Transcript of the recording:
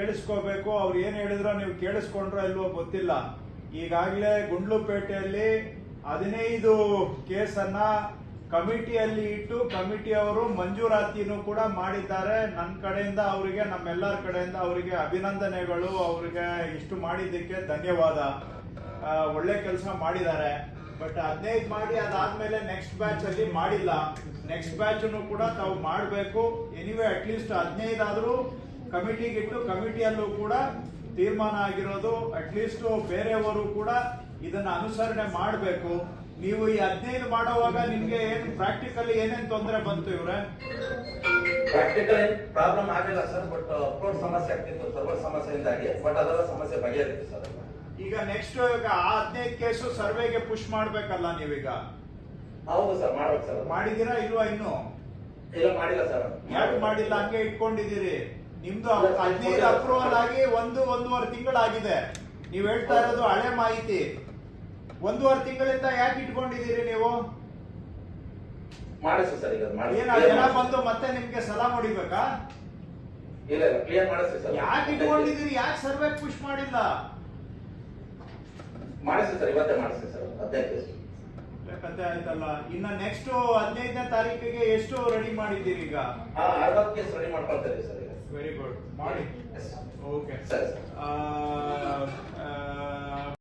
ಕೇಳಿಸ್ಕೋಬೇಕು. ಅವ್ರು ಏನ್ ಹೇಳಿದ್ರೋ ನೀವು ಕೇಳಿಸ್ಕೊಂಡ್ರೋ ಇಲ್ವೋ ಗೊತ್ತಿಲ್ಲ. ಈಗಾಗಲೇ ಗುಂಡ್ಲುಪೇಟೆಯಲ್ಲಿ ಹದಿನೈದು ಕೇಸನ್ನ ಕಮಿಟಿಯಲ್ಲಿ ಇಟ್ಟು ಕಮಿಟಿಯವರು ಮಂಜೂರಾತಿನೂ ಕೂಡ ಮಾಡಿದ್ದಾರೆ. ನನ್ನ ಕಡೆಯಿಂದ ಅವರಿಗೆ, ನಮ್ಮೆಲ್ಲರ ಕಡೆಯಿಂದ ಅವರಿಗೆ ಅಭಿನಂದನೆಗಳು. ಅವರಿಗೆ ಇಷ್ಟು ಮಾಡಿದ್ದಕ್ಕೆ ಧನ್ಯವಾದ. ಒಳ್ಳೆ ಕೆಲಸ ಮಾಡಿದ್ದಾರೆ. ಬಟ್ ಹದಿನೈದು ಮಾಡಿ ಅದಾದ್ಮೇಲೆ ನೆಕ್ಸ್ಟ್ ಬ್ಯಾಚ್ ಅಲ್ಲಿ ಮಾಡಿಲ್ಲ. ನೆಕ್ಸ್ಟ್ ಬ್ಯಾಚ್ ಕೂಡ ತಾವು ಮಾಡಬೇಕು. ಎನಿವೇ ಅಟ್ಲೀಸ್ಟ್ ಹದಿನೈದು ಆದ್ರೂ ಕಮಿಟಿಗಿಟ್ಟು ಕಮಿಟಿಯಲ್ಲೂ ಕೂಡ ತೀರ್ಮಾನ ಆಗಿರೋದು ಅಟ್ಲೀಸ್ಟ್ ಬೇರೆಯವರು ಕೂಡ ಇದನ್ನ ಅನುಸರಣೆ ಮಾಡಬೇಕು. ನೀವು ಈ ಹದಿನೈದು ಮಾಡುವಾಗ ನಿಮ್ಗೆ ಏನ್ ಪ್ರಾಕ್ಟಿಕಲಿ ಏನೇನ್ ತೊಂದರೆ ಬಂತು ಇವ್ರೆ? ಪ್ರಾಕ್ಟಿಕಲ್ ಏನ್ ಪ್ರಾಬ್ಲಮ್ ಆಗಿಲ್ಲ ಸರ್ ಬಟ್ ಅಪ್ಲೋಡ್ ಸಮಸ್ಯೆ ಆಗ್ತಿತ್ತು ಸರ್ವರ್ ಸಮಸ್ಯೆಯಿಂದಾಗಿ. ಬಟ್ ಅದೆಲ್ಲ ಸಮಸ್ಯೆ ಬಗೆಹರಿತು ಸರ್ ಈಗ ನೆಕ್ಸ್ಟ್ ಈಗ ಆ ಹದಿನೈದು ಕೇಸು ಸರ್ವೆಗೆ ಪುಷ್ ಮಾಡ್ಬೇಕಲ್ಲ ನೀವೀಗ? ಹೌದು ಸರ್ ಮಾಡ್ಬೇಕು ಸರ್ ಮಾಡಿದೀರಾ ಇಲ್ವಾ ಇನ್ನು? ಇಲ್ಲ ಮಾಡಿಲ್ಲ ಸರ್ ಯಾಕೆ ಮಾಡಿಲ್ಲ? ಹಂಗೆ ಇಟ್ಕೊಂಡಿದ್ದೀರಿ? ನಿಮ್ದು ಹದಿನೈದು ಅಪ್ರೂವಲ್ ಆಗಿ ಒಂದು ಒಂದೂವರೆ ತಿಂಗಳಾಗಿದೆ. ನೀವು ಹೇಳ್ತಾ ಇರೋದು ಹಳೆ ಮಾಹಿತಿ. ಒಂದೂವರೆ ತಿಂಗಳಿಂದ ಯಾಕೆ ಇಟ್ಕೊಂಡಿದ್ದೀರಿ ನೀವು? ಮಾಡಿಸು ಸರ್ ಈಗ ಮಾಡಿ ಏನ್ ಆ ಜನ ಬಂದು ಮತ್ತೆ ನಿಮ್ಗೆ ಸಲಾ ಹೊಡಿಬೇಕಾ? ಇಲ್ಲ ಇಲ್ಲ ಕ್ಲಿಯರ್ ಸರ್. ಯಾಕೆ ಇಟ್ಕೊಂಡಿದ್ದೀರಿ? ಯಾಕೆ ಸರ್ವೆ ಪುಷ್ ಮಾಡಿಲ್ಲ? ಮಾಡಿಸಿ ಸರ್ ಇವತ್ತೇ ಮಾಡಿಸ್ತೀವಿ ಸರ್ ಹದಿನೈದು ಕತೆ ಆಯ್ತಲ್ಲ? ಇನ್ನ ನೆಕ್ಸ್ಟ್ ಹದಿನೈದನೇ ತಾರೀಕಿಗೆ ಎಷ್ಟು ರೆಡಿ ಮಾಡಿದ್ದೀರಿ ಈಗ? ಅರವತ್ತು ರೆಡಿ ಮಾಡ್ಕೊಳ್ತಾರೆ ಸರ್ ವೆರಿ ಗುಡ್ ಮಾಡಿ. Okay sir